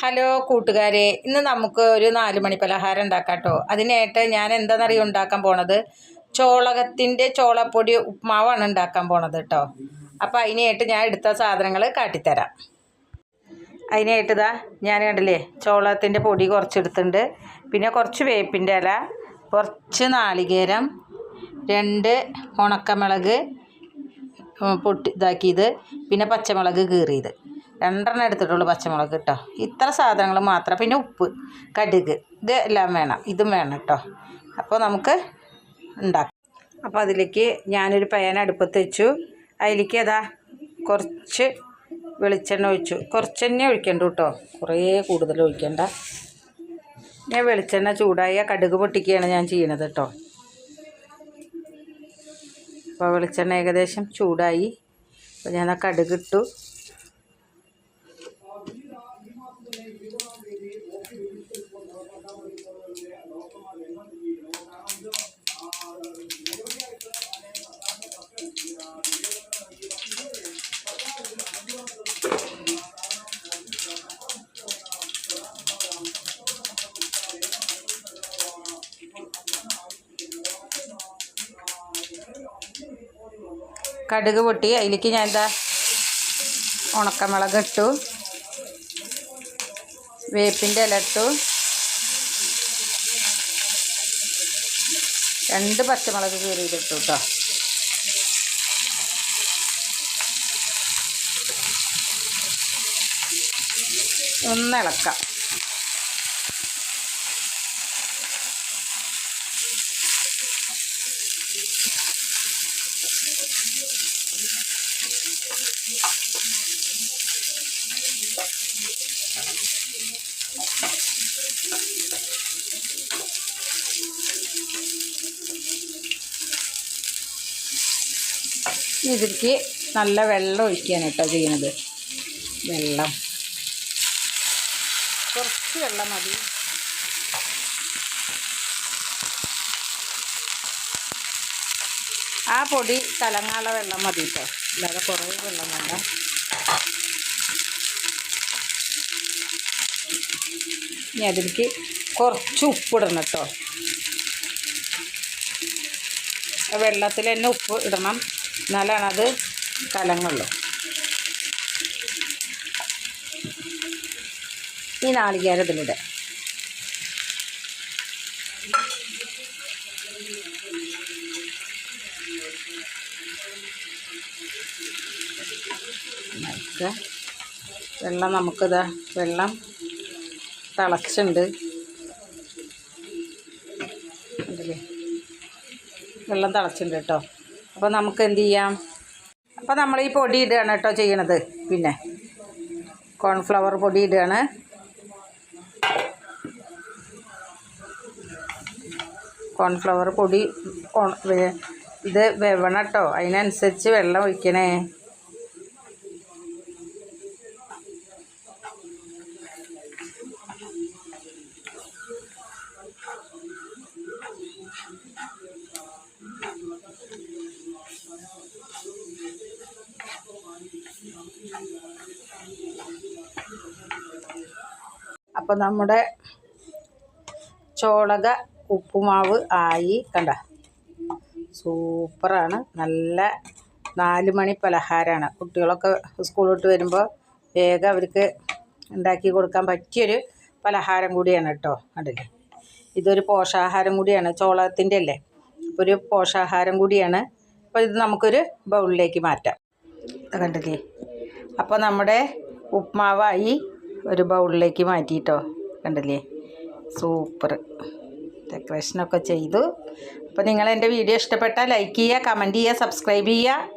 Hello കൂട്ടുകാരെ ഇന്ന് നമുക്ക് ഒരു നാല് മണി പലഹാരം ഉണ്ടാക്കാം കേട്ടോ അതിനായിട്ട് ഞാൻ എന്താണെന്നറിയോ ഉണ്ടാക്കാൻ പോണത്? ചോളകത്തിന്റെ ചോളപ്പൊടി ഉപ്മാവാണ് ഉണ്ടാക്കാൻ പോണത് കേട്ടോ അപ്പോൾ അതിനായിട്ട് ഞാൻ എടുത്ത സാധനങ്ങൾ കാട്ടിത്തരാം. അതിനായിട്ട് ഇതാ ഞാൻ കണ്ടില്ലേ ചോളത്തിന്റെ പൊടി കുറച്ചെടുത്തിട്ടുണ്ട്. പിന്നെ കുറച്ച് വേപ്പിന്റെ ഇല കുറച്ച് നാളികേരം രണ്ട് ഉണക്കമുളക് പൊട്ടി ഇതാക്കിയത്. പിന്നെ പച്ചമുളക് കീറിയത്. രണ്ടെണ്ണം എടുത്തിട്ടുള്ളൂ പച്ചമുളക് കേട്ടോ. ഇത്ര സാധനങ്ങൾ മാത്രം. പിന്നെ ഉപ്പ് കടുക് ഇത് എല്ലാം വേണം. ഇതും വേണം കേട്ടോ. അപ്പോൾ നമുക്ക് ഉണ്ടാക്കാം. അപ്പോൾ അതിലേക്ക് ഞാനൊരു പയ്യൻ അടുപ്പത്ത് വെച്ചു. അതിലേക്ക് അതാ കുറച്ച് വെളിച്ചെണ്ണ ഒഴിച്ചു. കുറച്ച് തന്നെ ഒഴിക്കണ്ട കേട്ടോ. കുറേ കൂടുതൽ ഒഴിക്കണ്ട. ഞാൻ വെളിച്ചെണ്ണ ചൂടായ കടുക് പൊട്ടിക്കുകയാണ് ഞാൻ ചെയ്യണത് കേട്ടോ. അപ്പോൾ വെളിച്ചെണ്ണ ഏകദേശം ചൂടായി. അപ്പോൾ ഞാൻ ആ കടുക് കടുക് പൊട്ടി. അതിലേക്ക് ഞാൻ എന്താ ഉണക്കമുളക് ഇട്ടു. വേപ്പിന്റെ ഇല ഇട്ടു. രണ്ട് പച്ചമുളക് കീറിയിട്ടിട്ടു കേട്ടോ. ഒന്ന് ഇതിലേക്ക് നല്ല വെള്ളം ഒഴിക്കുകയാണ് കേട്ടോ ചെയ്യുന്നത്. വെള്ളം. കുറച്ച് വെള്ളം മതി. ആ പൊടി കലങ്ങാനുള്ള വെള്ളം മതി കേട്ടോ. അല്ലാതെ കുറേ വെള്ളം വേണ്ട. ഇനി അതിലേക്ക് കുറച്ച് ഉപ്പിടണം കേട്ടോ. വെള്ളത്തിൽ തന്നെ ഉപ്പ് ഇടണം. എന്നാലാണ് അത് കലങ്ങുള്ളൂ. ഈ നാളികേരം നനയ്ക്കുക. വെള്ളം നമുക്കിതാ വെള്ളം തിളച്ചുണ്ട് വെള്ളം തിളച്ചിട്ടുണ്ട് കേട്ടോ. അപ്പോൾ നമുക്ക് എന്ത് ചെയ്യാം? അപ്പോൾ നമ്മൾ ഈ പൊടി ഇടുകയാണ് കേട്ടോ ചെയ്യണത്. പിന്നെ കോൺഫ്ലവർ പൊടി ഇടുകയാണ്. കോൺഫ്ലവർ പൊടി ഇത് വെവണം കേട്ടോ അതിനനുസരിച്ച് വെള്ളം ഒഴിക്കണേ. അപ്പം നമ്മുടെ ചോളക ഉപ്പുമാവ് ആയി. കണ്ട. സൂപ്പറാണ്. നല്ല നാല് മണി പലഹാരമാണ് കുട്ടികളൊക്കെ സ്കൂൾ വിട്ട് വരുമ്പോൾ വേഗം അവർക്ക് ഉണ്ടാക്കി കൊടുക്കാൻ പറ്റിയൊരു പലഹാരം കൂടിയാണ് കേട്ടോ കണ്ടില്ലേ ഇതൊരു പോഷാഹാരം കൂടിയാണ്. ചോളത്തിന്റെ അല്ലേ? ഒരു പോഷാഹാരം കൂടിയാണ്. അപ്പോൾ ഇത് നമുക്കൊരു ബൗളിലേക്ക് മാറ്റാം. കണ്ടില്ലേ അപ്പോൾ നമ്മുടെ ഉപ്മാവായി ഒരു ബൗളിലേക്ക് മാറ്റിയിട്ടോ കണ്ടില്ലേ? സൂപ്പർ ഡെക്കറേഷനൊക്കെ ചെയ്തു. അപ്പോൾ നിങ്ങൾ എന്റെ വീഡിയോ ഇഷ്ടപ്പെട്ടാൽ ലൈക്ക് ചെയ്യുക കമന്റ് ചെയ്യുക സബ്സ്ക്രൈബ് ചെയ്യുക.